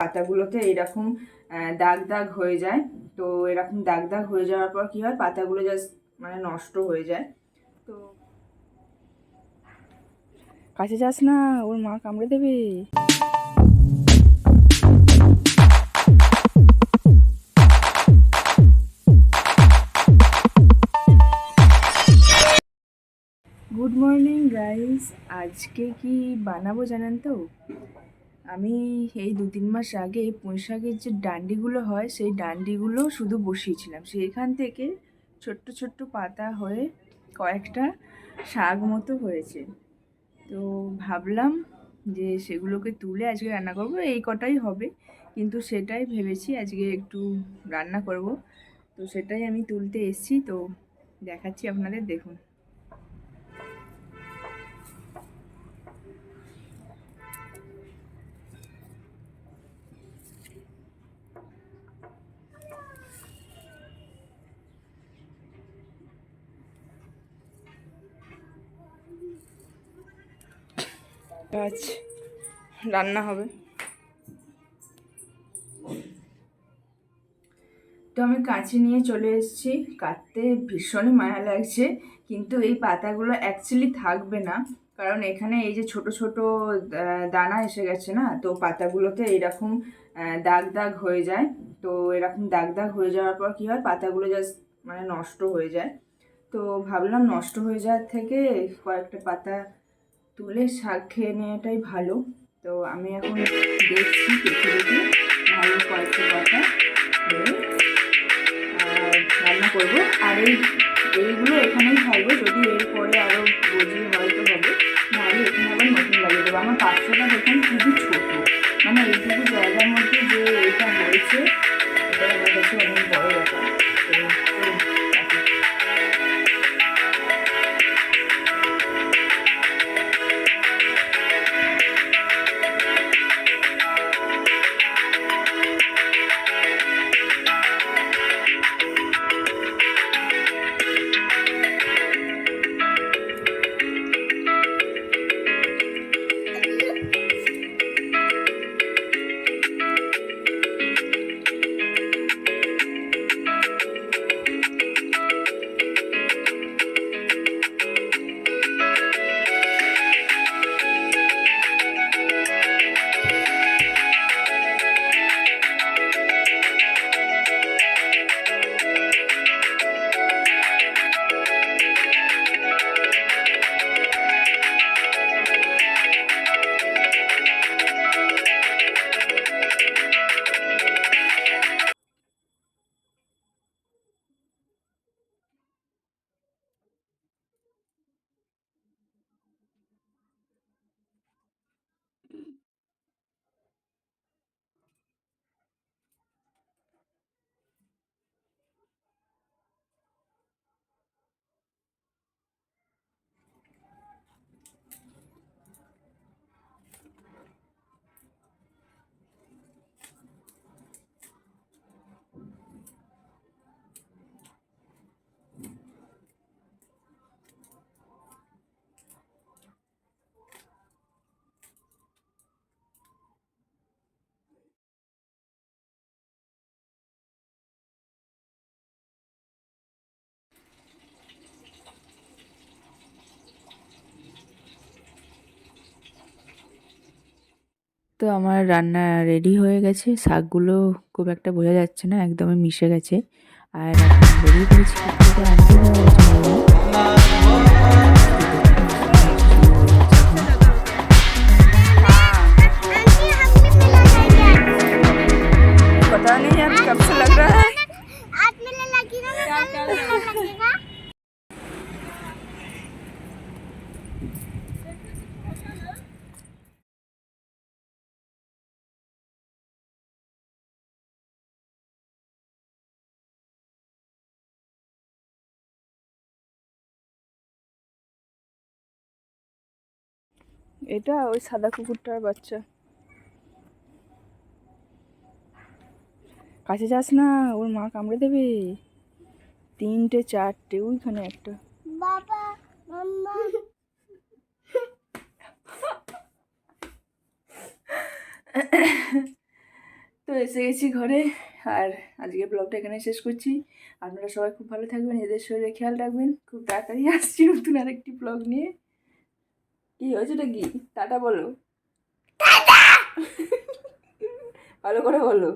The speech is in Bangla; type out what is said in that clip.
পাতাগুলোতে এরকম দাগ দাগ হয়ে যায়। তো এরকম দাগ দাগ হয়ে যাওয়ার পর কি হয়? পাতাগুলো জাস্ট মানে নষ্ট হয়ে যায়। তো কাছে যাস না, ওর মা কামড়ে দেবে। গুড মর্নিং গাইস আজকে কি বানাবো জানেন তো? আমি এই দু তিন মাস আগে পুঁই শাকের যে ডান্ডিগুলো হয়, সেই ডান্ডিগুলো শুধু বসিয়েছিলাম। সেইখান থেকে ছোট্ট ছোট্ট পাতা হয়ে কয়েকটা শাক মতো হয়েছে। তো ভাবলাম যে সেগুলোকে তুলে আজকে রান্না করব। এই কটাই হবে, কিন্তু সেটাই ভেবেছি আজকে একটু রান্না করব। তো সেটাই আমি তুলতে এসেছি। তো দেখাচ্ছি আপনাদের, দেখুন। আজ রান্না হবে। তো আমি কাঁচি নিয়ে চলে এসেছি। কাটতে ভীষণই মায়া লাগছে, কিন্তু এই পাতাগুলো অ্যাকচুয়ালি থাকবে না। কারণ এখানে এই যে ছোট ছোট দানা এসে গেছে না, তো পাতাগুলোতে এরকম দাগ দাগ হয়ে যায়। তো এরকম দাগ দাগ হয়ে যাওয়ার পর কী হয়, পাতাগুলো জাস্ট মানে নষ্ট হয়ে যায়। তো ভাবলাম নষ্ট হয়ে যাওয়ার থেকে কয়েকটা পাতা তুলে শাক খেয়ে নেওয়াটাই ভালো। তো আমি এখন দেখছি দেখে দেখে ভালো কয়েকটা কথা রান্না করব। আর এই, এইগুলো এখানেই থাকবে। যদি এরপরে আরও গজিয়ে হয়তো হবে। নাহলে এখানে আবার নতুন লাগিয়ে দেবো। আমার পাঁচশোটা দেখুন খুবই ছোটো। মানে এইটুকু জায়গার মধ্যে যে এটা হয়েছে, এটা আমার কাছে অনেক বড় ব্যাপার। তো আমার রান্না রেডি হয়ে গেছে। শাকগুলো খুব একটা বোঝা যাচ্ছে না, একদমই মিশে গেছে। আর বেরিয়ে পড়েছি। এটা ওই সাদা কুকুরটার বাচ্চা। কাছে যাস না ওর মা কামড়ে দেবে। তিনটে চারটে ওইখানে একটা। বাবা তো এসে গেছি ঘরে আর আজকে ব্লগটা এখানে শেষ করছি। আপনারা সবাই খুব ভালো থাকবেন এদের শরীরে খেয়াল রাখবেন। খুব তাড়াতাড়ি আসছি নতুন আরেকটি ব্লগ নিয়ে। কি হয়েছে এটা কি? টাটা বলো। ভালো করে বলো।